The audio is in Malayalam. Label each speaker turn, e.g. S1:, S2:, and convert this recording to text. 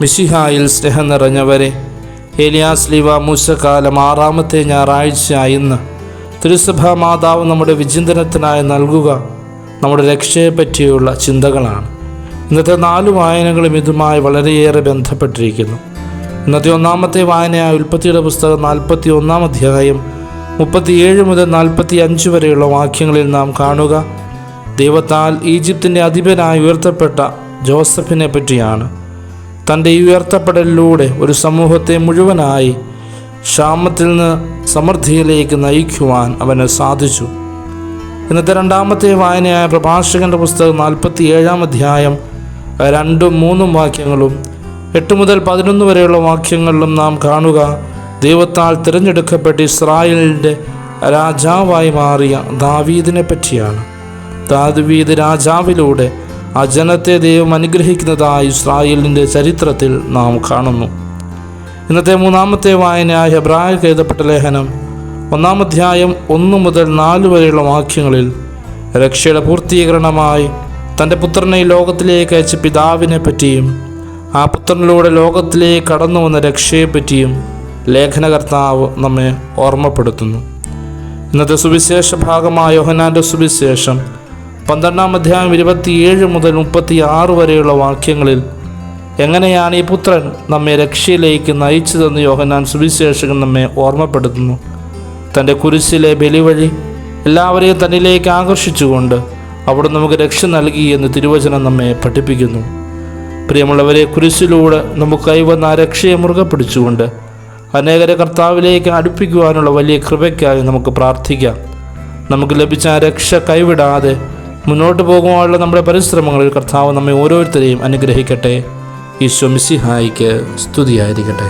S1: മിശിഹായിൽ സ്നേഹം നിറഞ്ഞവരെ ഏലിയാസ് ലീവ മൂശകാലം ആറാമത്തെ ഞായറാഴ്ച ഇന്ന്. തിരുസഭാ മാതാവ് നമ്മുടെ വിചിന്തനത്തിനായി നൽകുക നമ്മുടെ രക്ഷയെ പറ്റിയുള്ള ചിന്തകളാണ്. ഇന്നത്തെ നാല് വായനകളും ഇതുമായി വളരെയേറെ ബന്ധപ്പെട്ടിരിക്കുന്നു. ഇന്നത്തെ ഒന്നാമത്തെ വായനയായ ഉൽപ്പത്തിയുടെ പുസ്തകം നാൽപ്പത്തി ഒന്നാം അധ്യായം മുപ്പത്തിയേഴ് മുതൽ നാൽപ്പത്തി അഞ്ച് വരെയുള്ള വാക്യങ്ങളിൽ നാം കാണുക ദൈവത്താൽ ഈജിപ്തിന്റെ അധിപനായി ഉയർത്തപ്പെട്ട ജോസഫിനെ പറ്റിയാണ്. തന്റെ ഈ ഉയർത്തപ്പെടലിലൂടെ ഒരു സമൂഹത്തെ മുഴുവനായി ക്ഷാമത്തിൽ നിന്ന് സമൃദ്ധിയിലേക്ക് നയിക്കുവാൻ അവന് സാധിച്ചു. ഇന്നത്തെ രണ്ടാമത്തെ വായനയായ പ്രഭാഷകന്റെ പുസ്തകം നാൽപ്പത്തി ഏഴാം അധ്യായം രണ്ടും മൂന്നും വാക്യങ്ങളും എട്ട് മുതൽ പതിനൊന്ന് വരെയുള്ള വാക്യങ്ങളിലും നാം കാണുക ദൈവത്താൽ തിരഞ്ഞെടുക്കപ്പെട്ട് ഇസ്രായേലിന്റെ രാജാവായി മാറിയ ദാവീദിനെ പറ്റിയാണ്. ദാവീദ് രാജാവിലൂടെ ആ ജനത്തെ ദൈവം അനുഗ്രഹിക്കുന്നതായി ഇസ്രായേലിന്റെ ചരിത്രത്തിൽ നാം കാണുന്നു. ഇന്നത്തെ മൂന്നാമത്തെ വായനയായ ഹെബ്രായർക്ക് എഴുതപ്പെട്ട ലേഖനം ഒന്നാം അധ്യായം ഒന്ന് മുതൽ നാല് വരെയുള്ള വാക്യങ്ങളിൽ രക്ഷയുടെ പൂർത്തീകരണമായി തന്റെ പുത്രനെ ലോകത്തിലേക്ക് അയച്ച പിതാവിനെ പറ്റിയും ആ പുത്രനിലൂടെ ലോകത്തിലേക്ക് കടന്നു വന്ന രക്ഷയെപ്പറ്റിയും ലേഖനകർത്താവ് നമ്മെ ഓർമ്മപ്പെടുത്തുന്നു. ഇന്നത്തെ സുവിശേഷ ഭാഗമായ യോഹനാന്റെ സുവിശേഷം പന്ത്രണ്ടാം അധ്യായം ഇരുപത്തിയേഴ് മുതൽ മുപ്പത്തി ആറ് വരെയുള്ള വാക്യങ്ങളിൽ എങ്ങനെയാണ് ഈ പുത്രൻ നമ്മെ രക്ഷയിലേക്ക് നയിച്ചതെന്ന് യോഹനാൻ സുവിശേഷകൻ നമ്മെ ഓർമ്മപ്പെടുത്തുന്നു. തന്റെ കുരിശിലെ ബലി വഴി എല്ലാവരെയും തന്നിലേക്ക് ആകർഷിച്ചുകൊണ്ട് അവിടെ നമുക്ക് രക്ഷ നൽകി എന്ന് തിരുവചനം നമ്മെ പഠിപ്പിക്കുന്നു. പ്രിയമുള്ളവരെ കുരിശിലൂടെ നമുക്ക് കൈവന്ന ആ രക്ഷയെ മുറുകെ പിടിച്ചുകൊണ്ട് അനേകരെ കർത്താവിലേക്ക് അടുപ്പിക്കുവാനുള്ള വലിയ കൃപയ്ക്കായി നമുക്ക് പ്രാർത്ഥിക്കാം. നമുക്ക് ലഭിച്ച ആ രക്ഷ കൈവിടാതെ മുന്നോട്ട് പോകുവാനുള്ള നമ്മുടെ പരിശ്രമങ്ങളിൽ കർത്താവ് നമ്മെ ഓരോരുത്തരെയും അനുഗ്രഹിക്കട്ടെ. ഈശോ മിസ്സിഹായിക്ക് സ്തുതിയായിരിക്കട്ടെ.